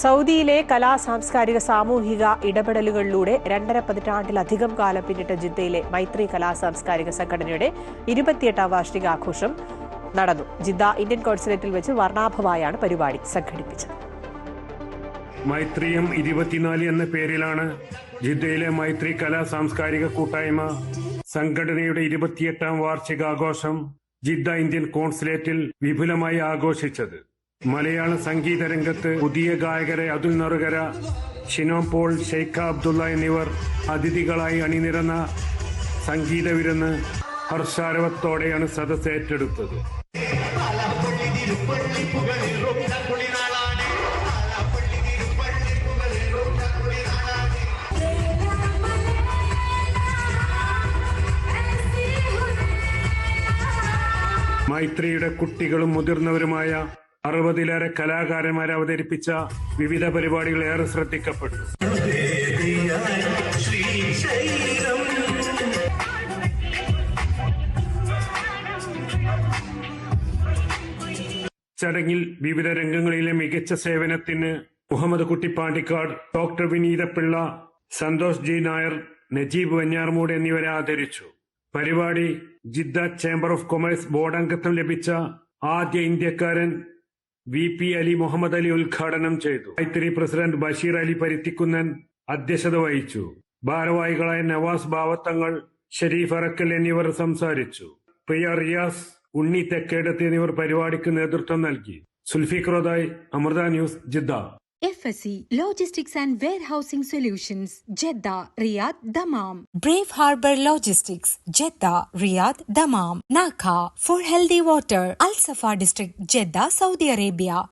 സൗദിയിലെ കലാ സാംസ്കാരിക സാമൂഹിക ഇടപെടലുകളിലൂടെ രണ്ടര പതിറ്റാണ്ടിലധികം കാലം പിന്നിട്ട ജിദ്ദയിലെ മൈത്രി കലാ സാംസ്കാരിക സംഘടനയുടെ ഇരുപത്തിയെട്ടാം വാർഷികാഘോഷം നടന്നു. ജിദ്ദ ഇന്ത്യൻ കോൺസുലേറ്റിൽ വെച്ച് വർണാഭമായാണ് പരിപാടി സംഘടിപ്പിച്ചത്. മൈത്രിയും ഇരുപത്തിനാല് എന്ന പേരിലാണ് ജിദ്ദയിലെ മൈത്രി കലാ സാംസ്കാരിക കൂട്ടായ്മ സംഘടനയുടെ ഇരുപത്തിയെട്ടാം വാർഷികാഘോഷം ജിദ്ദ ഇന്ത്യൻ കോൺസുലേറ്റിൽ വിപുലമായി ആഘോഷിച്ചത്. മലയാള സംഗീത രംഗത്ത് പുതിയ ഗായകരെ അതുൽ നറുകര ഷിനോ പോൾ ഷെയ്ഖ അബ്ദുള്ള എന്നിവർ അതിഥികളായി അണിനിരന്ന സംഗീത വിരുന്ന് ഹർഷാരവത്തോടെയാണ് സദസ് ഏറ്റെടുത്തത്. മൈത്രിയുടെ കുട്ടികളും മുതിർന്നവരുമായ അറുപതിലേറെ കലാകാരന്മാരെ അവതരിപ്പിച്ച വിവിധ പരിപാടികൾ ഏറെ ശ്രദ്ധിക്കപ്പെട്ടു. ചടങ്ങിൽ വിവിധ രംഗങ്ങളിലെ മികച്ച സേവനത്തിന് മുഹമ്മദ് കുട്ടി പാണ്ടിക്കാട് ഡോക്ടർ വിനീതപിള്ള സന്തോഷ് ജി നായർ നജീബ് വഞ്ഞാർമൂട് എന്നിവരെ ആദരിച്ചു. പരിപാടി Jeddah chamber of commerce board അംഗത്വം ലഭിച്ച ആദ്യ ഇന്ത്യക്കാരൻ വി പി അലി മുഹമ്മദ് അലി ഉദ്ഘാടനം ചെയ്തു. മൈത്രി പ്രസിഡന്റ് ബഷീർ അലി പരിത്തിക്കുന്നൻ അധ്യക്ഷത വഹിച്ചു. ഭാരവാഹികളായ നവാസ് ബാവത്തങ്ങൾ ഷെരീഫ് അറക്കൽ എന്നിവർ സംസാരിച്ചു. പ്രിയ റിയാസ് ഉണ്ണി തെക്കേടത്ത് എന്നിവർ പരിപാടിക്ക് നേതൃത്വം നൽകി. സുൽഫിഖ്രോദായ് Amrita news Jeddah. FSC Logistics and Warehousing Solutions, Jeddah, Riyadh, Dammam. Brave Harbor Logistics, Jeddah, Riyadh, Dammam. Naka for healthy water. Al Safa District, Jeddah, Saudi Arabia.